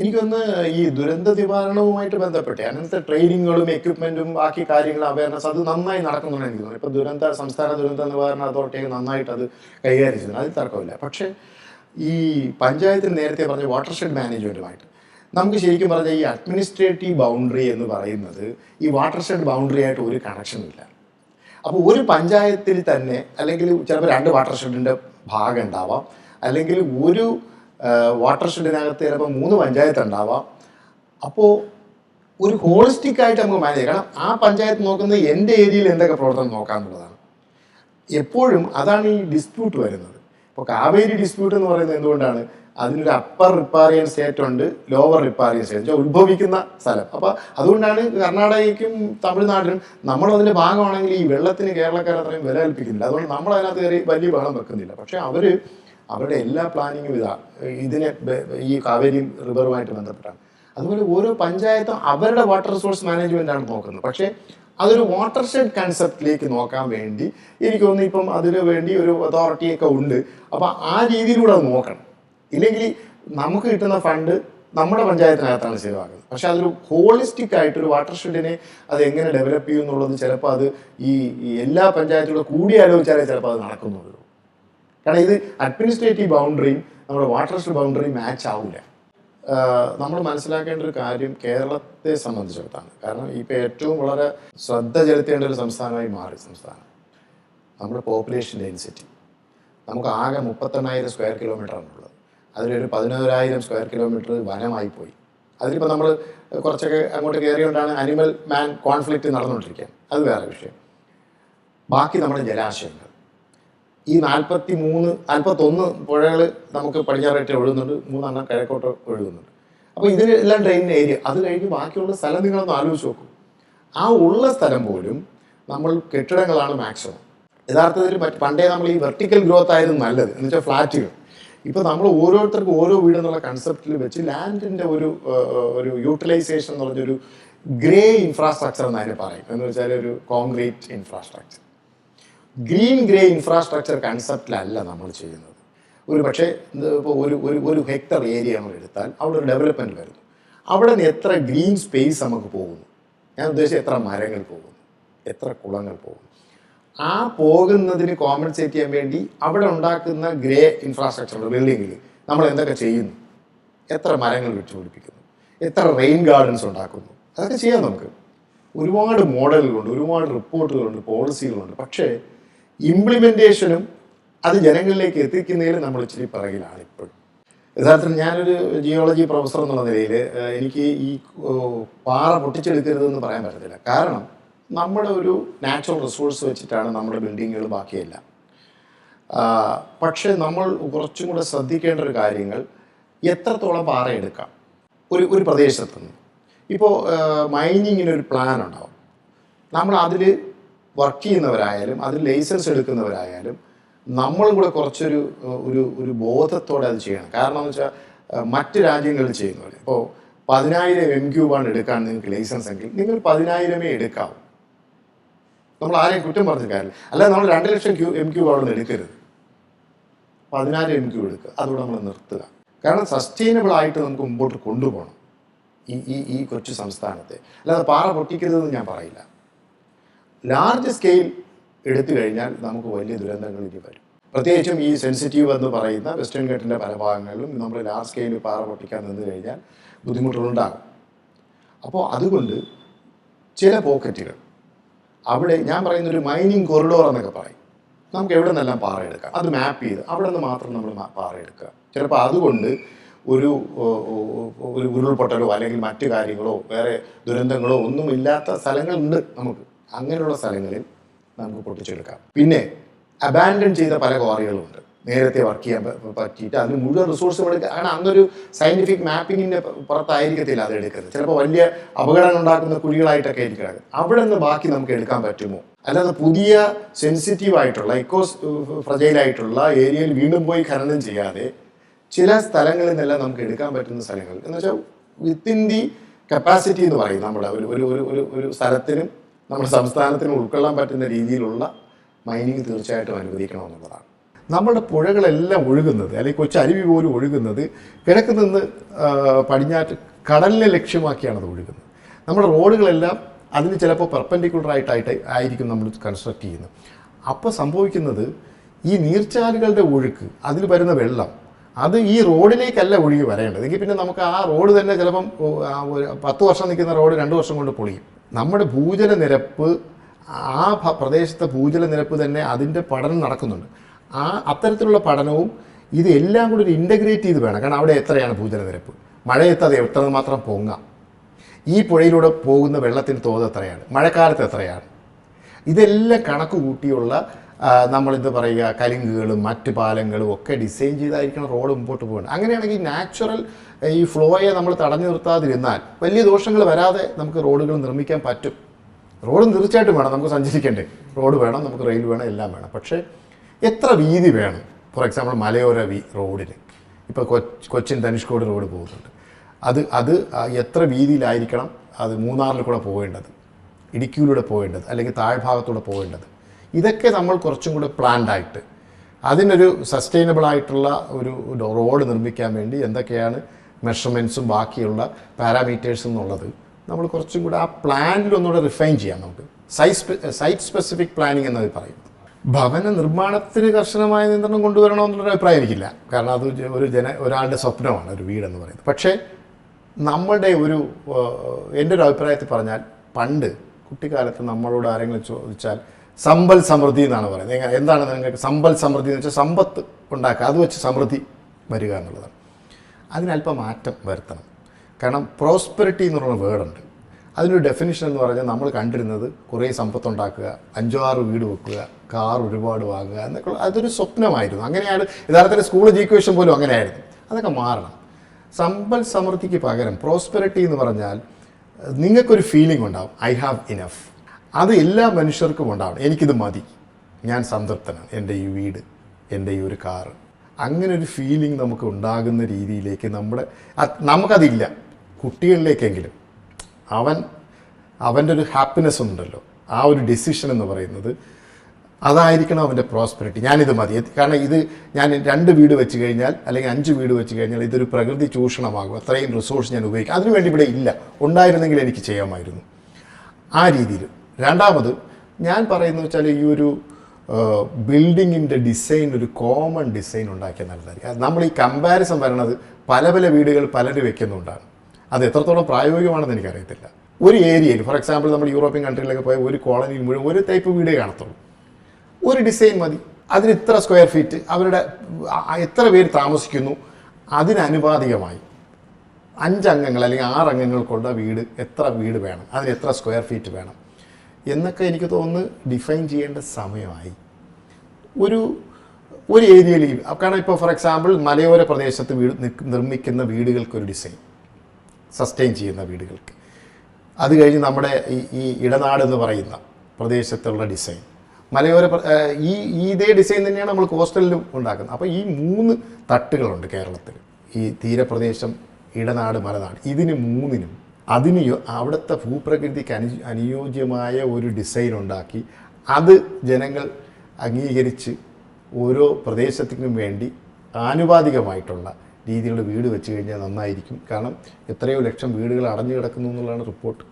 എനിക്കൊന്ന് ഈ ദുരന്ത നിവാരണവുമായിട്ട് ബന്ധപ്പെട്ട് അങ്ങനത്തെ ട്രെയിനിങ്ങുകളും എക്യുപ്മെന്റും ബാക്കി കാര്യങ്ങളും അവയർനെസ് അത് നന്നായി നടക്കുന്നുണ്ട് എനിക്ക് തോന്നുന്നു. ഇപ്പൊ ദുരന്ത സംസ്ഥാന ദുരന്ത നിവാരണ അതോറിറ്റി നന്നായിട്ട് അത് കൈകാര്യം ചെയ്യുന്നത് അതിൽ തർക്കമില്ല. പക്ഷേ ഈ പഞ്ചായത്തിന് നേരത്തെ പറഞ്ഞ വാട്ടർഷെഡ് മാനേജ്മെന്റുമായിട്ട് നമുക്ക് ശരിക്കും പറഞ്ഞാൽ ഈ അഡ്മിനിസ്ട്രേറ്റീവ് ബൗണ്ടറി എന്ന് പറയുന്നത് ഈ വാട്ടർഷെഡ് ബൗണ്ടറി ആയിട്ട് ഒരു കണക്ഷനില്ല അപ്പോൾ ഒരു പഞ്ചായത്തിൽ തന്നെ അല്ലെങ്കിൽ ചിലപ്പോൾ രണ്ട് വാട്ടർ ഷെഡിന്റെ ഭാഗം ഉണ്ടാവാം. അല്ലെങ്കിൽ ഒരു വാട്ടർ ഷെഡിനകത്ത് ചിലപ്പോൾ മൂന്ന് പഞ്ചായത്ത് ഉണ്ടാവാം. അപ്പോൾ ഒരു ഹോളിസ്റ്റിക് ആയിട്ട് നമുക്ക് മാനേജ് ചെയ്യണം ആ പഞ്ചായത്ത് നോക്കുന്നത് എന്റെ ഏരിയയിൽ എന്തൊക്കെ പ്രവർത്തനം നോക്കാമെന്നുള്ളതാണ് എപ്പോഴും അതാണ് ഈ ഡിസ്പ്യൂട്ട് വരുന്നത്. ഇപ്പോൾ കാവേരി ഡിസ്പ്യൂട്ട് എന്ന് പറയുന്നത് എന്തുകൊണ്ടാണ്? അതിനൊരു അപ്പർ റിപ്പാറിയൻ സ്റ്റേറ്റ് ഉണ്ട് ലോവർ റിപ്പാറിയൻ സ്റ്റേറ്റ് ഉത്ഭവിക്കുന്ന സ്ഥലം. അപ്പോൾ അതുകൊണ്ടാണ് കർണാടകയ്ക്കും തമിഴ്നാടിനും നമ്മൾ അതിന്റെ ഭാഗമാണെങ്കിൽ ഈ വെള്ളത്തിന് കേരളക്കാർ അത്രയും വില കൽപ്പിക്കുന്നില്ല. അതുകൊണ്ട് നമ്മൾ അതിനകത്ത് കയറി വലിയ വെള്ളം വെക്കുന്നില്ല. പക്ഷേ അവർ അവരുടെ എല്ലാ പ്ലാനിങ്ങും ഇതാ. ഇതിനെ ഈ കാവേരി റിവറുമായിട്ട് ബന്ധപ്പെട്ടാണ്. അതുപോലെ ഓരോ പഞ്ചായത്തും അവരുടെ വാട്ടർ റിസോഴ്സ് മാനേജ്മെന്റ് ആണ് നോക്കുന്നത്. പക്ഷേ അതൊരു വാട്ടർ ഷെഡ് കൺസെപ്റ്റിലേക്ക് നോക്കാൻ വേണ്ടി എനിക്ക് തോന്നുന്നു ഇപ്പം അതിന് വേണ്ടി ഒരു അതോറിറ്റിയൊക്കെ ഉണ്ട്. അപ്പം ആ രീതിയിലൂടെ അത് നോക്കണം. ഇല്ലെങ്കിൽ നമുക്ക് കിട്ടുന്ന ഫണ്ട് നമ്മുടെ പഞ്ചായത്തിനകത്താണ് ചെലവാക്കുന്നത് പക്ഷെ അതൊരു ഹോളിസ്റ്റിക് ആയിട്ട് ഒരു വാട്ടർ ഷെഡിനെ അത് എങ്ങനെ ഡെവലപ്പ് ചെയ്യും എന്നുള്ളത് ചിലപ്പോൾ അത് ഈ എല്ലാ പഞ്ചായത്തിലൂടെ കൂടി ആലോചിച്ചാലേ ചിലപ്പോൾ അത് നടക്കുന്നുള്ളൂ. കാരണം ഇത് അഡ്മിനിസ്ട്രേറ്റീവ് ബൗണ്ടറിയും നമ്മുടെ വാട്ടർ ഷെഡ് ബൗണ്ടറിയും മാച്ച് ആവില്ല നമ്മൾ മനസ്സിലാക്കേണ്ട ഒരു കാര്യം കേരളത്തെ സംബന്ധിച്ചിടത്താണ്. കാരണം ഇപ്പോൾ ഏറ്റവും വളരെ ശ്രദ്ധ ചെലുത്തേണ്ട ഒരു സംസ്ഥാനമായി മാറി സംസ്ഥാനം. നമ്മുടെ പോപ്പുലേഷൻ ഡെൻസിറ്റി നമുക്ക് ആകെ മുപ്പത്തെണ്ണായിരം സ്ക്വയർ കിലോമീറ്റർ ആണുള്ളത് അതിലൊരു പതിനോരായിരം സ്ക്വയർ കിലോമീറ്റർ വനമായി പോയി. അതിലിപ്പോൾ നമ്മൾ കുറച്ചൊക്കെ അങ്ങോട്ട് കയറിയോണ്ടാണ് അനിമൽ മാൻ കോൺഫ്ലിക്റ്റ് നടന്നുകൊണ്ടിരിക്കുക അത് വേറെ വിഷയം. ബാക്കി നമ്മുടെ ജലാശയങ്ങൾ. ഈ നാൽപ്പത്തി മൂന്ന് നാൽപ്പത്തൊന്ന് പുഴകൾ നമുക്ക് പടിഞ്ഞാറായിട്ട് ഒഴുകുന്നുണ്ട് മൂന്നെണ്ണം കിഴക്കോട്ട് ഒഴുകുന്നുണ്ട്. അപ്പോൾ ഇതിനെല്ലാം ഡ്രെയിൻ ഏരിയ അത് കഴിഞ്ഞ് ബാക്കിയുള്ള സ്ഥലം നിങ്ങളൊന്ന് ആലോചിച്ച് നോക്കും. ആ ഉള്ള സ്ഥലം പോലും നമ്മൾ കെട്ടിടങ്ങളാണ് മാക്സിമം യഥാർത്ഥത്തിൽ മറ്റ് പണ്ടേ നമ്മൾ ഈ വെർട്ടിക്കൽ ഗ്രോത്ത് ആയത് നല്ലത് എന്ന് വെച്ചാൽ ഫ്ലാറ്റുകൾ. ഇപ്പോൾ നമ്മൾ ഓരോരുത്തർക്കും ഓരോ വീട് എന്നുള്ള കൺസെപ്റ്റിൽ വെച്ച് ലാൻഡിന്റെ ഒരു ഒരു യൂട്ടിലൈസേഷൻ എന്ന് പറഞ്ഞൊരു ഗ്രേ ഇൻഫ്രാസ്ട്രക്ചർ എന്ന് പറയും എന്ന് വെച്ചാൽ ഒരു concrete infrastructure green grey infrastructure കൺസെപ്റ്റിലല്ല നമ്മൾ ചെയ്യുന്നത്. ഒരു പക്ഷേ ഇപ്പോൾ ഒരു ഒരു ഒരു ഹെക്ടർ ഏരിയ നമ്മൾ എടുത്താൽ അവിടെ ഒരു ഡെവലപ്മെന്റ് വരുന്നു. അവിടെ നിന്ന് എത്ര ഗ്രീൻ സ്പേസ് നമുക്ക് പോകുന്നു? ഞാൻ ഉദ്ദേശിച്ചത് എത്ര മരങ്ങൾ പോകുന്നു? എത്ര കുളങ്ങൾ പോകുന്നു? ആ പോകുന്നതിന് കോമ്പൻസേറ്റ് ചെയ്യാൻ വേണ്ടി അവിടെ ഉണ്ടാക്കുന്ന ഗ്രേ ഇൻഫ്രാസ്ട്രക്ചർ ബിൽഡിങ്ങിൽ നമ്മൾ എന്തൊക്കെ ചെയ്യുന്നു? എത്ര മരങ്ങൾ വെച്ച് പിടിപ്പിക്കുന്നു എത്ര റെയിൻ ഗാർഡൻസ് ഉണ്ടാക്കുന്നു? അതൊക്കെ ചെയ്യാം നമുക്ക്. ഒരുപാട് മോഡലുകളുണ്ട് ഒരുപാട് റിപ്പോർട്ടുകളുണ്ട് പോളിസികളുണ്ട് പക്ഷേ ഇംപ്ലിമെന്റേഷനും അത് ജനങ്ങളിലേക്ക് എത്തിക്കുന്നതിൽ നമ്മൾ ഇച്ചിരി പിറകിലാണ് ഇപ്പോഴും യഥാർത്ഥത്തിൽ ഞാനൊരു ജിയോളജി പ്രൊഫസർ എന്നുള്ള നിലയിൽ എനിക്ക് ഈ പാറ പൊട്ടിച്ചെടുക്കരുതെന്ന് പറയാൻ പറ്റത്തില്ല. കാരണം നമ്മുടെ ഒരു നാച്ചുറൽ റിസോഴ്സ് വെച്ചിട്ടാണ് നമ്മുടെ ബിൽഡിങ്ങുകൾ ബാക്കിയെല്ലാം. പക്ഷേ നമ്മൾ കുറച്ചും കൂടെ ശ്രദ്ധിക്കേണ്ട ഒരു കാര്യങ്ങൾ എത്രത്തോളം പാറ എടുക്കാം? ഒരു ഒരു പ്രദേശത്തുനിന്ന്. ഇപ്പോൾ മൈനിങ്ങിന് ഒരു പ്ലാൻ ഉണ്ടാവും. നമ്മൾ അതിൽ വർക്ക് ചെയ്യുന്നവരായാലും അതിൽ ലൈസൻസ് എടുക്കുന്നവരായാലും നമ്മൾ കൂടെ കുറച്ചൊരു ഒരു ഒരു ബോധത്തോടെ അത് ചെയ്യണം. കാരണം എന്ന് വെച്ചാൽ മറ്റ് രാജ്യങ്ങളിൽ ചെയ്യുന്നവർ ഇപ്പോൾ പതിനായിരം എം ക്യൂബാണ് എടുക്കാൻ നിങ്ങൾക്ക് ലൈസൻസ് എങ്കിൽ നിങ്ങൾ പതിനായിരമേ എടുക്കാവൂ. നമ്മൾ ആരെയും കുറ്റം പറഞ്ഞ കാര്യമില്ല. അല്ലാതെ നമ്മൾ രണ്ട് ലക്ഷം ക്യൂ എം ക്യൂബ് അവിടെ നിന്ന് എടുക്കരുത്. പതിനായിരം എം ക്യൂ എടുക്കുക. അതുകൂടെ നമ്മൾ നിർത്തുക. കാരണം സസ്റ്റൈനബിൾ ആയിട്ട് നമുക്ക് മുമ്പോട്ട് കൊണ്ടുപോകണം. ഈ ഈ ഈ കൊച്ചു സംസ്ഥാനത്തെ. അല്ലാതെ പാറ പൊട്ടിക്കരുതെന്ന് ഞാൻ പറയില്ല. ലാർജ് സ്കെയിൽ എടുത്തു കഴിഞ്ഞാൽ നമുക്ക് വലിയ ദുരന്തങ്ങൾ ഇനി വരും. പ്രത്യേകിച്ചും ഈ സെൻസിറ്റീവ് എന്ന് പറയുന്ന വെസ്റ്റേൺ ഘട്ടിന്റെ പല ഭാഗങ്ങളിലും നമ്മൾ ലാർജ് സ്കെയിൽ പാറ പൊട്ടിക്കാൻ നിന്ന് കഴിഞ്ഞാൽ ബുദ്ധിമുട്ടുകളുണ്ടാകും. അപ്പോൾ അതുകൊണ്ട് ചില പോക്കറ്റുകൾ അവിടെ ഞാൻ പറയുന്ന ഒരു മൈനിങ് കൊറിഡോർ എന്നൊക്കെ പറയും. നമുക്ക് എവിടെ നിന്നെല്ലാം പാറ എടുക്കാം? അത് മാപ്പ് ചെയ്ത് അവിടെ നിന്ന് മാത്രം നമ്മൾ പാറയെടുക്കുക ചിലപ്പോൾ അതുകൊണ്ട് ഒരു ഒരു ഉരുൾപൊട്ടലോ അല്ലെങ്കിൽ മറ്റു കാര്യങ്ങളോ വേറെ ദുരന്തങ്ങളോ ഒന്നുമില്ലാത്ത സ്ഥലങ്ങളുണ്ട് നമുക്ക്. അങ്ങനെയുള്ള സ്ഥലങ്ങളിൽ നമുക്ക് പൊട്ടിച്ചെടുക്കാം. പിന്നെ അബാൻഡൺ ചെയ്ത പല ക്വാറികളുണ്ട് നേരത്തെ വർക്ക് ചെയ്യാൻ പറ്റിയിട്ട് അതിന് മുഴുവൻ റിസോഴ്സും എടുക്കുക കാരണം അന്നൊരു സയന്റിഫിക് മാപ്പിങ്ങിന്റെ പുറത്തായിരിക്കത്തില്ല അത് എടുക്കുന്നത് ചിലപ്പോൾ വലിയ അപകടങ്ങൾ ഉണ്ടാക്കുന്ന കുഴികളായിട്ടൊക്കെ ആയിരിക്കും. അവിടെ നിന്ന് ബാക്കി നമുക്ക് എടുക്കാൻ പറ്റുമോ? അല്ലാതെ പുതിയ സെൻസിറ്റീവ് ആയിട്ടുള്ള ഇക്കോ ഫ്രജൈൽ ആയിട്ടുള്ള ഏരിയയിൽ വീണ്ടും പോയി ഖനനം ചെയ്യാതെ ചില സ്ഥലങ്ങളിൽ നിന്നെല്ലാം നമുക്ക് എടുക്കാൻ പറ്റുന്ന സ്ഥലങ്ങൾ. എന്ന് വെച്ചാൽ വിത്തിൻ ദി കപ്പാസിറ്റി എന്ന് പറയും നമ്മുടെ ഒരു ഒരു ഒരു ഒരു സ്ഥലത്തിനും നമ്മുടെ സംസ്ഥാനത്തിന് ഉൾക്കൊള്ളാൻ പറ്റുന്ന രീതിയിലുള്ള മൈനിങ് തീർച്ചയായിട്ടും അനുവദിക്കണമെന്നുള്ളതാണ്. നമ്മുടെ പുഴകളെല്ലാം ഒഴുകുന്നത് അല്ലെങ്കിൽ കൊച്ചരുവി പോലും ഒഴുകുന്നത് കിഴക്ക് നിന്ന് പടിഞ്ഞാറ്റ് കടലിനെ ലക്ഷ്യമാക്കിയാണ് അത് ഒഴുകുന്നത്. നമ്മുടെ റോഡുകളെല്ലാം അതിന് ചിലപ്പോൾ പെർപ്പൻഡിക്കുലർ ആയിട്ടായിട്ട് ആയിരിക്കും നമ്മൾ കൺസ്ട്രക്ട് ചെയ്യുന്നത്. അപ്പോൾ സംഭവിക്കുന്നത് ഈ നീർച്ചാലുകളുടെ ഒഴുക്ക് അതിൽ വരുന്ന വെള്ളം അത് ഈ റോഡിലേക്കല്ല ഒഴുകി വരേണ്ടത്. എങ്കിൽ പിന്നെ നമുക്ക് ആ റോഡ് തന്നെ ചിലപ്പം പത്ത് വർഷം നിൽക്കുന്ന റോഡ് രണ്ട് വർഷം കൊണ്ട് പൊളിയും. നമ്മുടെ ഭൂജല നിരപ്പ് ആ പ്രദേശത്തെ ഭൂജല നിരപ്പ് തന്നെ അതിന്റെ പഠനം നടക്കുന്നുണ്ട്. ആ അത്തരത്തിലുള്ള പഠനവും ഇത് എല്ലാം കൂടി ഒരു ഇന്റഗ്രേറ്റ് ചെയ്ത് വേണം. കാരണം അവിടെ എത്രയാണ് ഭൂജല നിരപ്പ് മഴയത്ത് അത് എത്രമാത്രം പൊങ്ങാം? ഈ പുഴയിലൂടെ പോകുന്ന വെള്ളത്തിന്റെ തോത് എത്രയാണ്? മഴക്കാലത്ത് എത്രയാണ്? ഇതെല്ലാം കണക്ക് കൂട്ടിയുള്ള നമ്മളിത് പറയുക കലിങ്കുകളും മറ്റ് പാലങ്ങളും ഒക്കെ ഡിസൈൻ ചെയ്തായിരിക്കണം റോഡ് മുമ്പോട്ട് പോകേണ്ടത് അങ്ങനെയാണെങ്കിൽ നാച്ചുറൽ ഈ ഫ്ലോയെ നമ്മൾ തടഞ്ഞു നിർത്താതിരുന്നാൽ വലിയ ദോഷങ്ങൾ വരാതെ നമുക്ക് റോഡുകൾ നിർമ്മിക്കാൻ പറ്റും. റോഡ് തീർച്ചയായിട്ടും വേണം നമുക്ക് സഞ്ചരിക്കേണ്ടേ. റോഡ് വേണം നമുക്ക് റെയിൽ വേണം എല്ലാം വേണം. പക്ഷേ എത്ര വീതി വേണം? ഫോർ എക്സാമ്പിൾ മലയോര വി റോഡിന് ഇപ്പോൾ കൊച്ചിൻ ധനുഷ്കോട് റോഡ് പോകുന്നുണ്ട്. അത് അത് എത്ര വീതിയിലായിരിക്കണം? അത് മൂന്നാറിൽ കൂടെ പോകേണ്ടത്. ഇടുക്കിയിലൂടെ പോകേണ്ടത് അല്ലെങ്കിൽ താഴ്ഭാഗത്തൂടെ പോകേണ്ടത്. ഇതൊക്കെ നമ്മൾ കുറച്ചും കൂടെ പ്ലാൻഡ് ആയിട്ട്. അതിനൊരു സസ്റ്റൈനബിൾ ആയിട്ടുള്ള ഒരു റോഡ് നിർമ്മിക്കാൻ വേണ്ടി എന്തൊക്കെയാണ് മെഷർമെന്റ്സും ബാക്കിയുള്ള പാരാമീറ്റേഴ്സ് എന്നുള്ളത് നമ്മൾ കുറച്ചും കൂടെ ആ പ്ലാനിൽ ഒന്നുകൂടെ റിഫൈൻ ചെയ്യാം നമുക്ക്. സൈസ് സൈറ്റ് സ്പെസിഫിക് പ്ലാനിങ് എന്നത് പറയും. ഭവന നിർമ്മാണത്തിന് കർശനമായ നിയന്ത്രണം കൊണ്ടുവരണമെന്നുള്ളൊരു അഭിപ്രായം എനിക്കില്ല. കാരണം അത് ഒരു ജന ഒരാളുടെ സ്വപ്നമാണ് ഒരു വീടെന്ന് പറയുന്നത്. പക്ഷേ നമ്മളുടെ ഒരു എന്റെ ഒരു അഭിപ്രായത്തിൽ പറഞ്ഞാൽ പണ്ട് കുട്ടിക്കാലത്ത് നമ്മളോട് ആരെങ്കിലും ചോദിച്ചാൽ സമ്പൽ സമൃദ്ധി എന്നാണ് പറയുന്നത്. എന്താണ് നിങ്ങൾക്ക് സമ്പൽ സമൃദ്ധി എന്ന് വെച്ചാൽ സമ്പത്ത് ഉണ്ടാക്കുക. അത് വെച്ച് സമൃദ്ധി വരിക എന്നുള്ളതാണ്. അതിനല്പം മാറ്റം വരുത്തണം. കാരണം പ്രോസ്പെറിറ്റി എന്ന് പറയുന്ന വേർഡുണ്ട് അതിനൊരു ഡെഫിനിഷൻ എന്ന് പറഞ്ഞാൽ നമ്മൾ കണ്ടിരുന്നത് കുറേ സമ്പത്തുണ്ടാക്കുക അഞ്ചോ ആറ് വീട് വെക്കുക കാർ ഒരുപാട് വാങ്ങുക എന്നൊക്കെ അതൊരു സ്വപ്നമായിരുന്നു. അങ്ങനെയാണ് യഥാർത്ഥത്തിൽ സ്കൂൾ ജീക്വേഷൻ പോലും അങ്ങനെയായിരുന്നു. അതൊക്കെ മാറണം. സമ്പൽ സമൃദ്ധിക്ക് പകരം പ്രോസ്പെറിറ്റി എന്ന് പറഞ്ഞാൽ നിങ്ങൾക്കൊരു ഫീലിംഗ് ഉണ്ടാവും. ഐ ഹാവ് ഇനഫ് അത് എല്ലാ മനുഷ്യർക്കും ഉണ്ടാവണം. എനിക്കിത് മതി. ഞാൻ സംതൃപ്തനാണ്. എന്റെ ഈ വീട് എന്റെ ഈ ഒരു കാറ് അങ്ങനെ ഒരു ഫീലിംഗ് നമുക്ക് ഉണ്ടാകുന്ന രീതിയിലേക്ക് നമ്മുടെ നമുക്കതില്ല. കുട്ടികളിലേക്കെങ്കിലും. അവൻ അവന്റെ ഒരു ഹാപ്പിനെസ് ഉണ്ടല്ലോ. ആ ഒരു ഡെസിഷൻ എന്ന് പറയുന്നത് അതായിരിക്കണം അവന്റെ പ്രോസ്പെറിറ്റി ഞാനിത് മതി. കാരണം ഇത് ഞാൻ രണ്ട് വീട് വെച്ച് കഴിഞ്ഞാൽ അല്ലെങ്കിൽ അഞ്ച് വീട് വെച്ച് കഴിഞ്ഞാൽ ഇതൊരു പ്രകൃതി ചൂഷണമാകും. അത്രയും റിസോഴ്സ് ഞാൻ ഉപയോഗിക്കും. അതിനുവേണ്ടി ഇവിടെ ഇല്ല. ഉണ്ടായിരുന്നെങ്കിൽ എനിക്ക് ചെയ്യാമായിരുന്നു. ആ രീതിയിൽ രണ്ടാമത് ഞാൻ പറയുന്നത് വെച്ചാൽ ഈ ഒരു ബിൽഡിങ്ങിന്റെ ഡിസൈൻ ഒരു കോമൺ ഡിസൈൻ ഉണ്ടാക്കിയ നല്ലതായിരിക്കും. നമ്മൾ ഈ കമ്പാരിസൺ വരണത് പല പല വീടുകൾ പലരും വെക്കുന്നുണ്ടാണ്. അത് എത്രത്തോളം പ്രായോഗികമാണെന്ന് എനിക്കറിയത്തില്ല. ഒരു ഏരിയയിൽ ഫോർ എക്സാമ്പിൾ നമ്മൾ യൂറോപ്യൻ കൺട്രിയിലൊക്കെ പോയ ഒരു കോളനിയിൽ മുഴുവൻ ഒരു ടൈപ്പ് വീടേ കാണത്തുള്ളൂ. ഒരു ഡിസൈൻ മതി. അതിന് ഇത്ര സ്ക്വയർ ഫീറ്റ് അവരുടെ എത്ര പേര് താമസിക്കുന്നു അതിനനുപാതികമായി അഞ്ചംഗങ്ങൾ അല്ലെങ്കിൽ ആറ് കൊണ്ട വീട് എത്ര വീട് വേണം അതിന് എത്ര സ്ക്വയർ ഫീറ്റ് വേണം. എന്നൊക്കെ എനിക്ക് തോന്നുന്നു ഡിഫൈൻ ചെയ്യേണ്ട സമയമായി. ഒരു ഒരു ഏരിയയിൽ കാരണം ഇപ്പോൾ ഫോർ എക്സാമ്പിൾ മലയോര പ്രദേശത്ത് വീട് നിർമ്മിക്കുന്ന വീടുകൾക്കൊരു ഡിസൈൻ സസ്റ്റെയിൻ ചെയ്യുന്ന വീടുകൾക്ക്. അത് കഴിഞ്ഞ് നമ്മുടെ ഈ ഈ ഇടനാട് എന്ന് പറയുന്ന പ്രദേശത്തുള്ള ഡിസൈൻ മലയോര ഈ ഇതേ ഡിസൈൻ തന്നെയാണ് നമ്മൾ കോസ്റ്റലിലും ഉണ്ടാക്കുന്നത്. അപ്പോൾ ഈ മൂന്ന് തട്ടുകളുണ്ട് കേരളത്തിൽ. ഈ തീരപ്രദേശം ഇടനാട് മലനാട്. ഇതിന് മൂന്നിനും അതിന് അവിടുത്തെ ഭൂപ്രകൃതിക്ക് അനു അനുയോജ്യമായ ഒരു ഡിസൈൻ ഉണ്ടാക്കി അത് ജനങ്ങൾ അംഗീകരിച്ച് ഓരോ പ്രദേശത്തിനും വേണ്ടി ആനുപാതികമായിട്ടുള്ള രീതിയിലുള്ള വീട് വെച്ച് കഴിഞ്ഞാൽ നന്നായിരിക്കും. കാരണം എത്രയോ ലക്ഷം വീടുകൾ അടഞ്ഞു കിടക്കുന്നു എന്നുള്ളതാണ് റിപ്പോർട്ട്